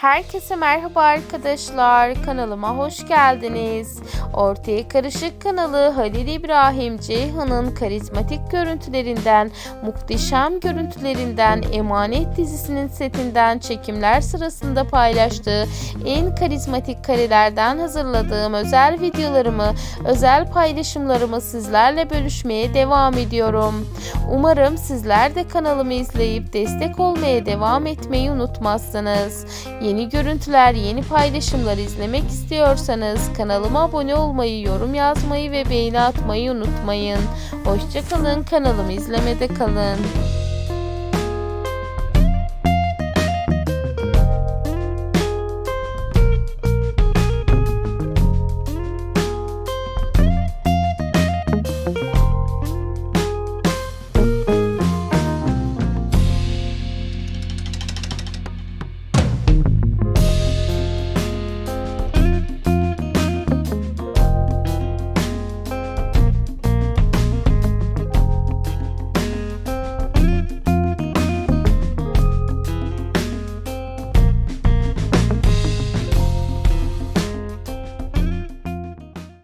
Herkese merhaba arkadaşlar. Kanalıma hoş geldiniz. Ortaya Karışık kanalı Halil İbrahim Ceyhan'ın karizmatik görüntülerinden, muhteşem görüntülerinden, Emanet dizisinin setinden çekimler sırasında paylaştığı en karizmatik karelerden hazırladığım özel videolarımı, özel paylaşımlarımı sizlerle bölüşmeye devam ediyorum. Umarım sizler de kanalımı izleyip destek olmaya devam etmeyi unutmazsınız. Yeni görüntüler, yeni paylaşımlar izlemek istiyorsanız kanalıma abone olmayı, yorum yazmayı ve beğeni atmayı unutmayın. Hoşçakalın, kanalımı izlemede kalın.